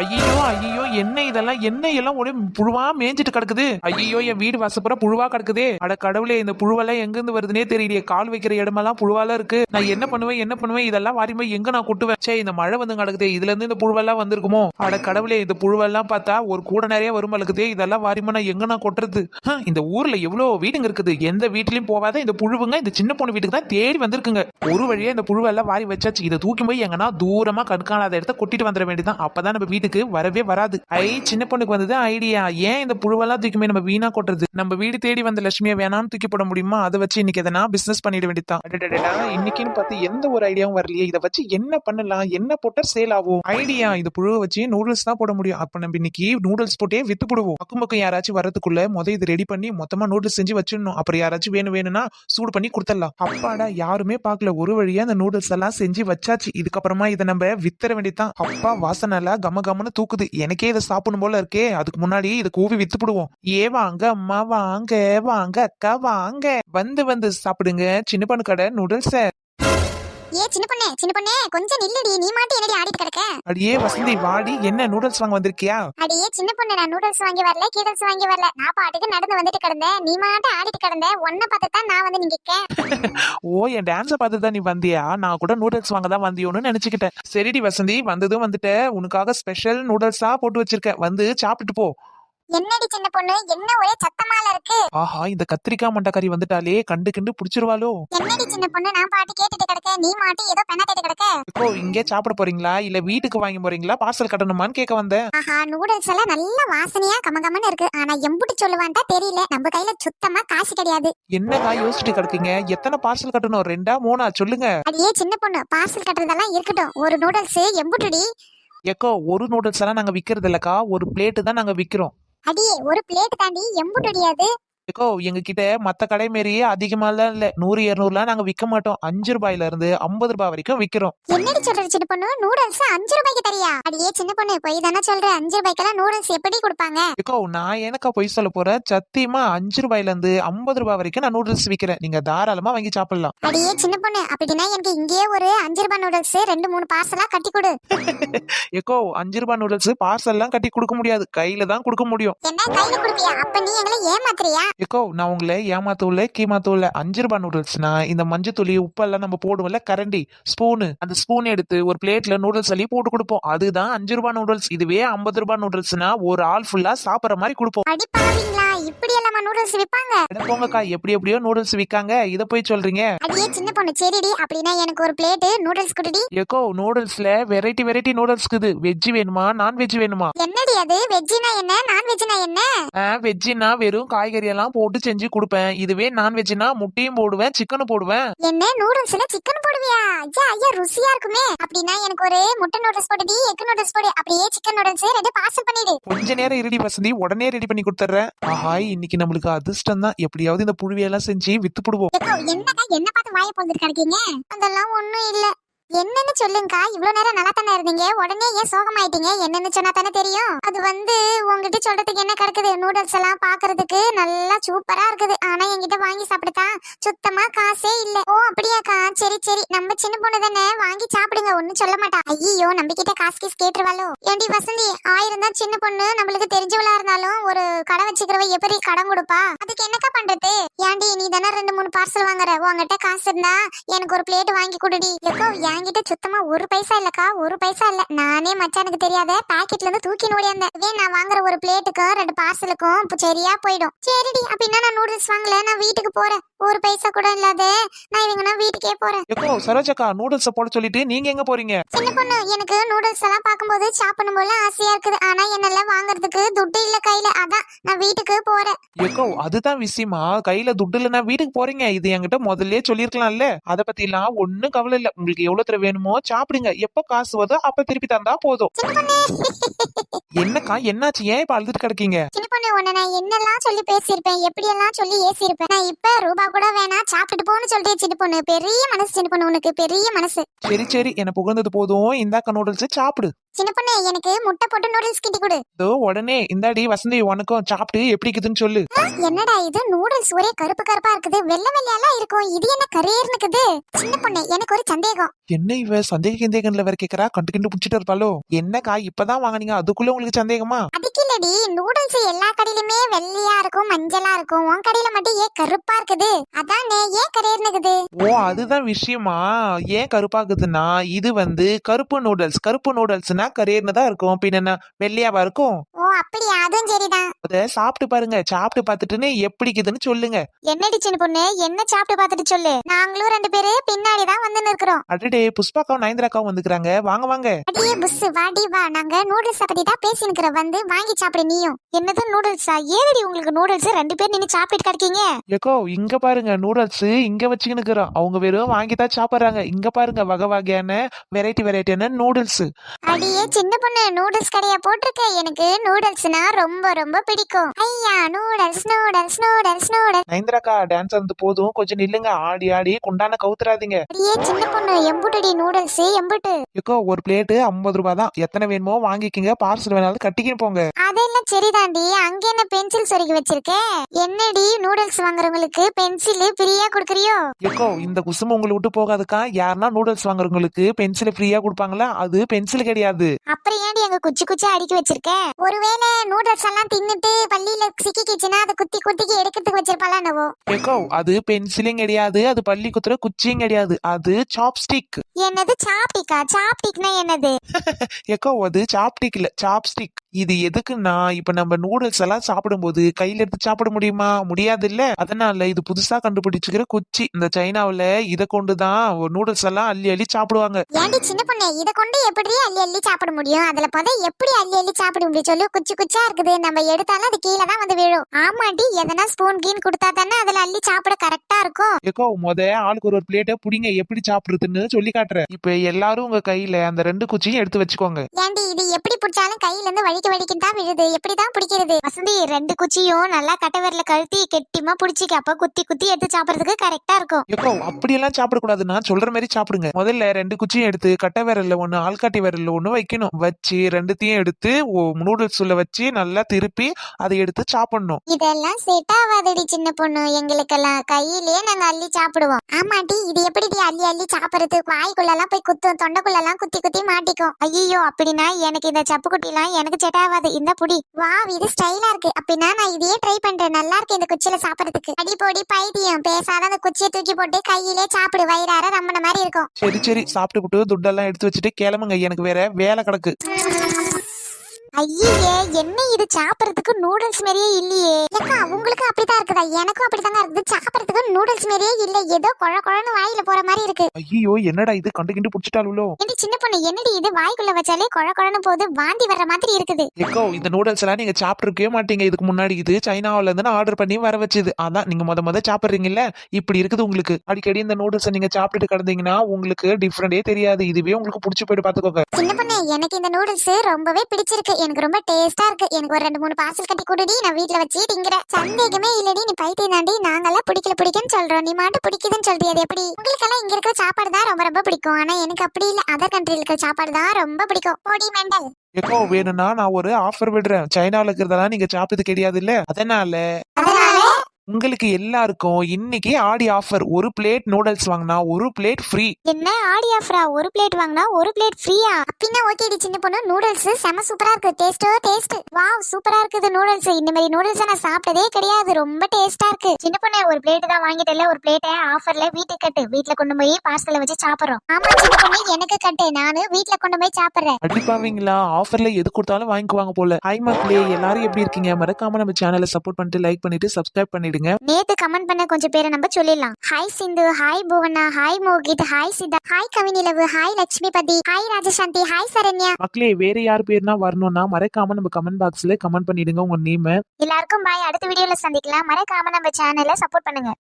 ஐயோ ஐயோ என்ன இதெல்லாம்? என்ன எல்லாம் ஒரே புழுவா மேய்ஞ்சிட்டு கிடக்குது? ஐயோ என் வீடு வசப்புற புழுவா கிடக்குதே. அட கடவுளே இந்த புழுவெல்லாம் எங்க இருந்து வருதுன்னே தெரியலையே. கால் வைக்கிற இடமெல்லாம் புழுவாலாம் இருக்கு. நான் என்ன பண்ணுவேன் என்ன பண்ணுவேன்? இதெல்லாம் வாரி போய் எங்க நான் கொட்டுவேன்? சே இந்த மழை வந்து கிடக்குதே. இதுல இருந்து இந்த புழுவெல்லாம் வந்திருக்குமோ? அட கடவுளே இந்த புழுவெல்லாம் பார்த்தா ஒரு கூட நிறைய வரும் இருக்குதே. இதெல்லாம் வாரிமா நான் எங்க நான் கொட்டுறது? ஹம், இந்த ஊர்ல எவ்வளவு வீடுங்க இருக்குது? எந்த வீட்லயும் போகாத இந்த புழுவுங்க இந்த சின்ன பொண்ணு வீட்டுக்கு தான் தேடி வந்திருக்குங்க. ஒரு வழியா இந்த புழுவெல்லாம் வாரி வச்சாச்சு. இதை தூக்கி போய் எங்கன்னா தூரமா கண்காணாத இடத்த கொட்டிட்டு வந்துட வேண்டியதான் அப்பதான் நம்ம வீட்டுக்கு வரவே வராது. ஐ சின்ன பொண்ணுக்கு வந்தது ஐடியா ஏன் இந்த புழுவெல்லாம் தூக்கிமே நம்ம வீணா கொட்டுறது? நம்ம வீடு தேடி வந்த லட்சுமியை வேணாம்னு தூக்கி போட முடியுமா? அதை வச்சு இன்னைக்கு எதனா பிசினஸ் பண்ணிட வேண்டியதான் இன்னைக்குன்னு பார்த்து எந்த ஒரு ஐடியாவும் வரலையே. இதை வச்சு என்ன பண்ணலாம்? என்ன போட்டா சேல் ஆகும்? ஐடியா இந்த புழுவை வச்சு நூடுல்ஸ் தான் போட முடியும். அப்ப நம்ம இன்னைக்கு நூடுல்ஸ் போட்டே வித்து போடுவோம். பக்கம் பக்கம் யாராச்சும் வரதுக்குள்ள முத இது ரெடி பண்ணி மொத்தமா நூடுல்ஸ் செஞ்சு வச்சிடணும். அப்புறம் யாராச்சும் வேணும் வேணும்னா சூடு பண்ணி கொடுத்துடலாம். அப்பாடா யாருமே பார்க்கல. ஒரு வழியா அந்த நூடுல்ஸ் எல்லாம் செஞ்சு வச்சாச்சு. இதுக்கப்புறமா இதை நம்ம வித்தர வேண்டியதான் அப்பா வாசனை எல்லாம் கம கமன்னு தூக்குது. எனக்கே இதை சாப்பிடணும் போல இருக்கே. அதுக்கு முன்னாடி இதை கூவி வித்துப்பிடுவோம். ஏ வாங்க அம்மா வாங்க வாங்க அக்கா வாங்க. வந்து வந்து சாப்பிடுங்க. சின்ன பண்ணு கடை நூடுல்ஸ ஏ சின்ன பொண்ணே சின்ன பொண்ணே கொஞ்சம் நில்லுடி. நீ மாட்டி என்னடி ஆடிட்டு கிடக்க? அடியே வசந்தி வாடி. என்ன நூடுல்ஸ் வாங்க வந்திருக்கியா? அடியே சின்ன பொண்ணு நான் நூடுல்ஸ் வாங்கி வரல கீடல்ஸ் வாங்கி வரல. நான் பாட்டுக்கு நடந்து வந்துட்டு கிடந்தேன். நீ மாட்ட ஆடிட்டு கிடந்த. உன்னை பார்த்து தான் நான் வந்து நிக்க ஓ என் டான்ஸை பார்த்து தான் நீ வந்தியா? நான் கூட நூடுல்ஸ் வாங்க தான் வந்தியோன்னு நினைச்சுக்கிட்டேன். சரிடி வசந்தி வந்ததும் வந்துட்ட. உனக்காக ஸ்பெஷல் நூடுல்ஸா போட்டு வச்சிருக்கேன். வந்து சாப்பிட்டுட்டு போ. என்னடி சின்ன பொண்ணு? என்ன ஒரே சத்தமால இருக்கு? ஆஹா இந்த கத்திரிக்காய் மண்டக்கறி வந்துட்டாலே கண்டு கண்டு புடிச்சிருவாளோ? என்னடி சின்ன பொண்ணு? நான் பாட்டு கேட்டுட்டு கிடக்க நீ மாட்டி ஏதோ பெண்ணாட்டிட்டு கிடக்க. இப்போ இங்கே சாப்பிட போறீங்களா? இல்ல வீட்டுக்கு வாங்கி போறீங்களா? பார்சல் கட்டணுமான்னு கேட்க வந்தேன் ஆஹா நூடுல்ஸ் எல்லாம் நல்ல வாசனையா கமகமன்னு இருக்கு. ஆனா எம்புட்டு சொல்லுவான்டா தெரியல. நம்ம கையில சுத்தமா காசு கிடையாது. என்னக்கா யோசிச்சுட்டு கிடக்கீங்க? எத்தனை பார்சல் கட்டணும்? ரெண்டா மூணா? சொல்லுங்க. அடியே சின்ன பொண்ணு பார்சல் கட்டுறதெல்லாம் இருக்கட்டும். ஒரு நூடுல்ஸ் எம்புட்டுடி. எக்கோ ஒரு நூடுல்ஸ் எல்லாம் நாங்க விக்கிறது இல்லக்கா ஒரு பிளேட்டு தான் நாங்க விக்கிறோம். அடியே ஒரு பிளேட் தாண்டி எம்புட்டு அடியாது. எக்கோ எங்க கிட்ட மத்த கடை மாரியே அதிகமாலாம் இல்ல. நூறு இருநூறுலாம் நாங்க விற்க மாட்டோம். அஞ்சு ரூபாயில இருந்து ஐம்பது ரூபாய் வரைக்கும் விக்கிறோம். என்னடி சொல்ற சின்ன பொண்ணு? நூடுல்ஸ் அஞ்சு ரூபாய்க்கு தரியா? அடியே சின்ன பொண்ணு போய் தானே சொல்ற. அஞ்சு ரூபாய்க்கெல்லாம் நூடுல்ஸ் எப்படி கொடுப்பாங்க? எக்கோ நான் எனக்கா பொய் சொல்ல போறேன் சத்தியமா அஞ்சு ரூபாயில இருந்து ஐம்பது ரூபாய் வரைக்கும் நான் நூடுல்ஸ் விக்கிறேன். நீங்க தாராளமா வாங்கி சாப்பிடலாம். அடியே சின்ன பொண்ணு அப்படின்னா எனக்கு இங்கேயே ஒரு அஞ்சு ரூபாய் நூடுல்ஸ் ரெண்டு மூணு பார்சலா கட்டி கொடு. எக்கோ அஞ்சு ரூபாய் நூடுல்ஸ் பார்சல் எல்லாம் கட்டி கொடுக்க முடியாது. கையில தான் கொடுக்க முடியும். என்ன கையில கொடுப்பியா? அப்ப நீ எங்களை ஏமாத்துறியா? எக்கோ நான் உங்களை ஏமாத்தூல கீமாத்தூல அஞ்சு ரூபாய் நூடுல்ஸ்னா இந்த மஞ்சத்தூளி உப்பெல்லாம் நம்ம போடுவோம்ல கரண்டி ஸ்பூனு அந்த ஸ்பூன் எடுத்து ஒரு பிளேட்ல நூடுல்ஸ் அள்ளி போட்டு கொடுப்போம். அதுதான் அஞ்சு ரூபாய் நூடுல்ஸ் இதுவே ஐம்பது ரூபாய் நூடுல்ஸ்னா ஒரு ஆள் ஃபுல்லா சாப்பிடுற மாதிரி கொடுப்போம். இப்படி எல்லாமா நூடுல்ஸ் விப்பாங்க? போங்கக்கா எப்படி எப்படியோ நூடுல்ஸ் விக்காங்க. இத போய் சொல்றீங்க. அடியே சின்ன பொண்ணு. சரிடி அப்படின்னா எனக்கு ஒரு பிளேட் நூடுல்ஸ் குடுடி. எக்கோ நூடுல்ஸ்ல வெரைட்டி வெரைட்டி நூடுல்ஸ் இருக்குது. வெஜ் வேணுமா நான்வெஜ் வேணுமா? என்னடி அது? வெஜ்ஜினா என்ன நான்வெஜ்னா என்ன? வெஜ்ஜினா வெறும் காய்கறி எல்லாம் போட்டு செஞ்சு கொடுப்பேன். இதுவே நான்வெஜ்னா முட்டையும் போடுவேன் சிக்கனும் போடுவேன். என்ன நூடுல்ஸ்ல சிக்கன் போடுவியா? ஐயா ஐயா ருசியா இருக்குமே. அப்படின்னா எனக்கு ஒரு முட்டை நூடுல்ஸ் போடுடி எக் நூடுல்ஸ் போடு. அப்படியே சிக்கன் நூடுல்ஸ் ரெண்டு பார்சல் பண்ணிடு. கொஞ்ச நேரம் இருடி வசந்தி உடனே ரெடி பண்ணி கொடுத்துட்றேன். ஆஹா இன்னைக்கு நம்மளுக்கு அதிர்ஷ்டம் தான். எப்படியாவது இந்த புழுவியெல்லாம் செஞ்சு வித்துப்பிடுவோம் ஏக்கோ, என்னக்கா என்ன பார்த்து வாயை பொழுதுட்டு கிடைக்கீங்க? அதெல்லாம் ஒண்ணும் இல்ல. என்னன்னு சொல்லுங்கக்கா இவ்வளவு நேரம் நல்லா தானே இருந்தீங்க? உடனே ஏன் சோகமாயிட்டீங்க? என்னன்னு சொன்னா தானே தெரியும்? அது வந்து உங்ககிட்ட சொல்றதுக்கு என்ன கிடக்குது? நூடுல்ஸ் எல்லாம் பாக்குறதுக்கு நல்லா சூப்பரா இருக்குது. ஆனா என்கிட்ட வாங்கி சாப்பிடுதா? சுத்தமா காசே இல்ல. ஓ அப்படியாக்கா? சரி சரி. நம்ம சின்ன பொண்ணு தானே? வாங்கி சாப்பிடுங்க. ஒண்ணும் சொல்ல மாட்டா. ஐயோ நம்ம கிட்ட காசு கீஸ் கேட்டுருவாளோ? ஏண்டி வசந்தி ஆயிரம் தான் சின்ன பொண்ணு. நம்மளுக்கு தெரிஞ்சவளா இருந்தாலும் ஒரு கடை வச்சுக்கிறவ எப்படி கடன் கொடுப்பா? அதுக்கு என்னக்கா பண்றது? ஏண்டி நீ தானே ரெண்டு மூணு பார்சல் வாங்குற. உங்ககிட்ட காசு இருந்தா எனக்கு ஒரு பிளேட் வாங்கி கொடுடி. எக்கோ என்கிட்ட சுத்தமா ஒரு பைசா இல்லக்கா. ஒரு பைசா இல்ல. நானே மச்சானுக்கு தெரியாத பாக்கெட்ல இருந்து தூக்கி ஓடியாந்தேன் இதே நான் வாங்குற ஒரு பிளேட்டுக்கும் ரெண்டு பார்சலுக்கும் இப்ப சரியா போயிடும். சரிடி அப்படின்னா நான் நூடுல்ஸ் வாங்கல. நான் வீட்டுக்கு போறேன். ஒரு பைசா கூட இல்லாத நான் இவங்கன்னா வீட்டுக்கே போறேன். எக்கோ சரோஜக்கா நூடுல்ஸை போட சொல்லிட்டு நீங்க எங்க போறீங்க? சின்ன பொண்ணு எனக்கு நூடுல்ஸ் எல்லாம் பார்க்கும்போது சாப்பிடணும் போல ஆசையா இருக்குது. ஆனா என்னால வாங்குறதுக்கு துட்டு இல்ல கையில. அதான் நான் வீட்டுக்கு போறேன். எக்கோ அதுதான் விஷயமா. கையில துட்டு இல்லைன்னா வீட்டுக்கு போறீங்க. இது என்கிட்ட முதல்லயே சொல்லிருக்கலாம்ல அத பத்தி எல்லாம் ஒண்ணும் கவலை இல்ல. உங்களுக்கு எவ்வளவு தடவை வேணுமோ சாப்பிடுங்க. எப்ப காசு வருதோ அப்ப திருப்பி தந்தா போதும். பொண்ணு. என்னக்கா என்னாச்சு? ஏன் இப்ப அழுதுட்டு கிடக்கீங்க? சின்ன பொண்ணு உன்னை நான் என்னெல்லாம் சொல்லி பேசியிருப்பேன் எப்படி எல்லாம் சொல்லி ஏசியிருப்பேன் நான் இப்ப ரூபா கூட வேணாம் சாப்பிட்டுட்டு போன்னு சொல்லிட்டு சின்ன பொண்ணு. பெரிய மனசு சின்ன பொண்ணு உனக்கு பெரிய மனசு. சரி சரி என்ன புகழ்ந்தது போதும். இந்தாக்க நூடுல்ஸ் சாப்பிடு. சின்ன பொண்ணு எனக்கு முட்டை போட்டு நூடுல்ஸ் கிட்டி கொடு. இதோ உடனே இந்தாடி வசந்தி உனக்கும் சாப்பிட்டு எப்படி இருக்குதுன்னு சொல்லு. என்னடா இது? நூடுல்ஸ் ஒரே கருப்பு கருப்பா இருக்குது. வெள்ளை வெள்ளையெல்லாம் இருக்கும். இது என்ன கரையர்னுக்குது சின்ன பொண்ணு எனக்கு ஒரு சந்தேகம். என்ன இவ? சந்தேக சந்தேகம்ல வேற கேக்குறா? கண்டு கண்டு பிடிச்சிட்டு இருப்பாளோ? என்னக்கா இப்பதான் வாங்குனீங்க. அதுக்குள்ள உங்களுக்கு சந்தேகமா? அதுக்கு இல்லடி நூடுல்ஸ் எல்லா கடையிலுமே வெள்ளையா இருக்கும் மஞ்சளா இருக்கும். உன் கடையில மட்டும் ஏன் கருப்பா இருக்குது? அதானே ஏன் கரையர்னுக்குது ஓ அதுதான் விஷயமா. ஏன் கருப்பாக்குதுன்னா இது வந்து கருப்பு நூடுல்ஸ் கருப்பு நூடுல்ஸ்னா கரேர்னு தான் இருக்கும். பின்ன என்ன வெள்ளையாவா இருக்கும்? ஓ அப்படியா? அதுவும் சரிதான். அத சாப்பிட்டு பாருங்க. சாப்பிட்டு பார்த்துட்டுன்னு எப்படி இருக்குதுன்னு சொல்லுங்க. என்னடி சின்ன பொண்ணு? என்ன சாப்பிட்டு பார்த்துட்டு சொல்லு? நாங்களும் ரெண்டு பேரு பின்னாடி தான் வந்து நிற்கிறோம். அடடே புஷ்பாக்காவும் நயன்தராக்காவும் வந்துக்கிறாங்க. வாங்க வாங்க. அடியே புஸ் வாடி வா. நாங்க நூடுல்ஸ் பத்தி தான் பேசி நிக்கிறோம். வந்து வாங்கி சாப்பிடு நீயும். என்னது நூடுல்ஸா ஏதடி உங்களுக்கு நூடுல்ஸ் ரெண்டு பேர் நின்னு சாப்பிட்டு கிடைக்கீங்க. ஏக்கோ இங்க பாருங்க. நூடுல்ஸ் இங்க வச்சுக்கினுக்குறோம் அவங்க வெறும் வாங்கி தான் சாப்பிடுறாங்க. இங்க பாருங்க வகை வகையான வெரைட்டி வெரைட்டியான நூடுல்ஸ் அடியே சின்ன பொண்ணு நூடுல்ஸ் கடையா போட்டிருக்க. எனக்கு நூடுல்ஸ்னா ரொம்ப ரொம்ப பிடிக்கும். ஐயா நூடுல்ஸ் நூடுல்ஸ் நூடுல்ஸ் நூடுல்ஸ் நயன்தராக்கா டான்ஸ் வந்து போதும். கொஞ்சம் நில்லுங்க. ஆடி ஆடி குண்டான கவுத்துறாதீங்க. அடியே சின்ன பொண்ணு எம்புட்டடி நூடுல்ஸ் எம்புட்டு. ஏக்கோ ஒரு பிளேட்டு ஐம்பது ரூபாய் தான். எத்தனை வேணுமோ வாங்கிக்கிங்க. பார்சல் வேணாலும் கட்டிக்கின்னு போங்க. அதெல்லாம் சரிதாண்டி. அங்க என்ன பென்சில் சொருகி வச்சிருக்க? என்னடி நூடுல்ஸ் வாங்குறவங்களுக்கு பென்சில் ஃப்ரீயா கொடுக்குறியோ? ஏக்கோ இந்த குசும் உங்களை விட்டு போகாதுக்கா. யாருன்னா நூடுல்ஸ் வாங்குறவங்களுக்கு பென்சில் ஃப்ரீயா கொடுப்பாங்களா? அது பென்சில் கிடையாது. அப்புறம் ஏன்டி அங்க குச்சி குச்சி அடுக்கி வச்சிருக்க? ஒருவேளை நூடுல்ஸ் எல்லாம் தின்னுட்டு பள்ளியில சிக்கிக்கிச்சுன்னா அதை குத்தி குத்திக்கு எடுக்கிறதுக்கு வச்சிருப்பாளா என்னவோ? ஏக்கோ அது பென்சிலும் கிடையாது அது பள்ளி குத்துற குச்சியும் கிடையாது அது சாப்ஸ்டிக் என்னது சாப்டிக்கா சாப்டிக்னா என்னது? ஏக்கோ அது சாப்டிக் இல்ல சாப்ஸ்டிக் இது எதுக்குன்னா இப்ப நம்ம நூடுல்ஸ் எல்லாம் சாப்பிடும்போது கையில எடுத்து சாப்பிட முடியுமா? முடியாது இல்ல அதனால இது புதுசா கண்டுபிடிச்சுக்கிற குச்சி. இந்த சைனாவுல இத கொண்டுதான் நூடுல்ஸ் எல்லாம் அள்ளி அள்ளி சாப்பிடுவாங்க. ஏன்டி சின்ன பொண்ணு இதை கொண்டு எப்படி அள்ளி அள்ளி சாப்பிட முடியும்? அதுல போத எப்படி அள்ளி அள்ளி சாப்பிட முடியும் சொல்லு. குச்சி குச்சா இருக்குது. நம்ம எடுத்தாலும் அது கீழே தான் வந்து விழும். ஆமாண்டி எதனா ஸ்பூன் கீன் கொடுத்தா தானே அதுல அள்ளி சாப்பிட கரெக்டா இருக்கும். ஏக்கோ முத ஆளுக்கு ஒரு ஒரு பிளேட்டை புடிங்க. எப்படி சாப்பிடுறதுன்னு சொல்லி காட்டுறேன். இப்ப எல்லாரும் உங்க கையில அந்த ரெண்டு குச்சியும் எடுத்து வச்சுக்கோங்க. ஏண்டி இது எப்படி பிடிச்சாலும் கையில இருந்து வலிக்க வலிக்கின்னு தான் விழுது. எப்படி தான் பிடிக்கிறது? வசந்தி ரெண்டு குச்சியும் நல்லா கட்டை விரல கழுத்தி கெட்டிமா பிடிச்சிக்க. அப்ப குத்தி குத்தி எடுத்து சாப்பிடுறதுக்கு கரெக்டா இருக்கும். ஏக்கோ அப்படியெல்லாம் சாப்பிடக்கூடாது. நான் சொல்ற மாதிரி சாப்பிடுங்க. முதல்ல ரெண்டு குச்சியும் எடுத்து கட்டை விரல்ல ஒண்ணு ஆள்காட்டி விரல்ல ஒண்ணு வைக்கணும். வச்சு ரெண்டுத்தையும் எடுத்து நூடுல்ஸ் உள்ள வச்சு நல்லா திருப்பி அதை எடுத்து சாப்பிடணும். இதெல்லாம் செட் ஆகாதடி சின்ன பொண்ணு. எங்களுக்கெல்லாம் கையிலேயே நாங்க அள்ளி சாப்பிடுவோம். ஆமாட்டி இது எப்படி அள்ளி அள்ளி சாப்பிடுறது? வாய்க்குள்ள எல்லாம் போய் குத்தும் தொண்டைக்குள்ள எல்லாம் குத்தி குத்தி மாட்டிக்கும். ஐயோ அப்படின்னா எனக்கு இந்த சப்பு குட்டி எல்லாம் எனக்கு செட் ஆகாது இந்த புடி. வா இது ஸ்டைலா இருக்கு. அப்படின்னா நான் இதையே ட்ரை பண்றேன். நல்லா இருக்கு இந்த குச்சியில சாப்பிடுறதுக்கு. அடி போடி பைத்தியம். பேசாத அந்த குச்சியை தூக்கி போட்டு கையிலே சாப்பிடு. வயிறார ரம்மன மாதிரி இருக்கும். சரி சரி. சாப்பிட்டு துட்டெல்லாம் எடுத்து வச்சுட்டு கிளம்புங்க. எனக்கு வேற வேலை கிடக்கு. ஐயே என்ன இது? சாப்பிடுறதுக்கு நூடுல்ஸ் மாதிரியே இல்லையே. ஏக்கா உங்களுக்கு அப்படித்தான் இருக்குதா? எனக்கும் அப்படித்தாங்க இருக்குது சாப்பிடுறதுக்கு நூடுல்ஸ் மாதிரியே இல்ல. ஏதோ குழ குழன்னு வாயில போற மாதிரி இருக்கு. ஐயோ என்னடா இது? கண்டு கிண்டு பிடிச்சிட்டாலுங்களோ ஏண்டி சின்ன பொண்ணு என்னடி இது? வாய்க்குள்ள வச்சாலே குழ குழன்னு போது வாந்தி வர்ற மாதிரி இருக்குது. ஏக்கோ இந்த நூடுல்ஸ் எல்லாம் நீங்க சாப்பிட்டுருக்கவே மாட்டீங்க. இதுக்கு முன்னாடி இது சைனாவில இருந்து ஆர்டர் பண்ணி வர வச்சது. அதான் நீங்க முத முத சாப்பிடுறீங்கல்ல? இப்படி இருக்குது உங்களுக்கு. அடிக்கடி இந்த நூடுல்ஸ் நீங்க சாப்பிட்டுட்டு கிடந்தீங்கன்னா உங்களுக்கு டிஃப்ரெண்டே தெரியாது. இதுவே உங்களுக்கு பிடிச்சி போயிட்டு பாத்துக்கோங்க. சின்ன பொண்ணு எனக்கு இந்த நூடுல்ஸ் ரொம்பவே பிடிச்சிருக்கு. எனக்கு ரொம்ப டேஸ்டா இருக்கு. எனக்கு ஒரு ரெண்டு மூணு பார்சல் கட்டி கொடுடி நான் வீட்ல வச்சு திங்கிறேன். சந்தேகமே இல்லடி நீ பைத்தியம் தாண்டி நாங்கெல்லாம் பிடிக்கல பிடிக்குன்னு சொல்றோம். நீ மாட்டு பிடிக்குதுன்னு சொல்றிய அது எப்படி? உங்களுக்கெல்லாம் இங்க இருக்கிற சாப்பாடு தான் ரொம்ப ரொம்ப பிடிக்கும். ஆனா எனக்கு அப்படி இல்ல. அதர் கண்ட்ரில இருக்கிற சாப்பாடு தான் ரொம்ப பிடிக்கும். பொடி மெண்டல். ஏக்கோ வேணும்னா நான் ஒரு ஆஃபர் விடுறேன். சைனால இருக்கிறதெல்லாம் நீங்க சாப்பிட்டது கிடையாது இல்ல அதனால உங்களுக்கு எல்லாருக்கும் இன்னைக்கு ஆடி ஆஃபர் ஒரு பிளேட் நூடுல்ஸ் வாங்கினா ஒரு பிளேட் ஃப்ரீ என்ன ஆடி ஆஃபரா ஒரு பிளேட் வாங்கினா ஒரு பிளேட் ஃப்ரீயா அப்படின்னா ஓகேடி சின்ன பொண்ணு. நூடுல்ஸ் செம சூப்பரா இருக்கு. டேஸ்டோ டேஸ்ட் வாவ் சூப்பரா இருக்குது நூடுல்ஸ் இந்த மாதிரி நூடுல்ஸ் நான் சாப்பிட்டதே கிடையாது. ரொம்ப டேஸ்டா இருக்கு. சின்ன பொண்ணு ஒரு பிளேட் தான் வாங்கிட்டல ஒரு பிளேட்டை ஆஃபர்ல வீட்டுக்கு கட்டு. வீட்ல கொண்டு போய் பார்சல்ல வச்சு சாப்பிடுறோம். ஆமா சின்ன பொண்ணு எனக்கு கட்டு. நானு வீட்ல கொண்டு போய் சாப்பிடுறேன். அடிப்பாவீங்களா ஆஃபர்ல எது கொடுத்தாலும் வாங்கிக்குவாங்க போல. ஹை மக்களே எல்லாரும் எப்படி இருக்கீங்க? மறக்காம நம்ம சேனலை சப்போர்ட் பண்ணிட்டு லைக் பண்ணிட்டு சப்ஸ்கிரைப் பண்ணிடுங்க நேத்து கமெண்ட் பண்ண கொஞ்சம் பேரை நம்ம சொல்லிடலாம். Hi Sindhu hi Bhuvana hi Mohit hi Siddha hi Kavinilavu hi Lakshmipathi hi Rajashanthi hi Saranya. மக்களே வேற யார் பேர்னா வரணும்னா மறக்காம நம்ம கமெண்ட் பாக்ஸ்ல கமெண்ட் பண்ணிடுங்க உங்க நேம் எல்லாருக்கும் பாய் அடுத்த வீடியோல சந்திக்கலாம். மறக்காம நம்ம சேனலை சப்போர்ட் பண்ணுங்க.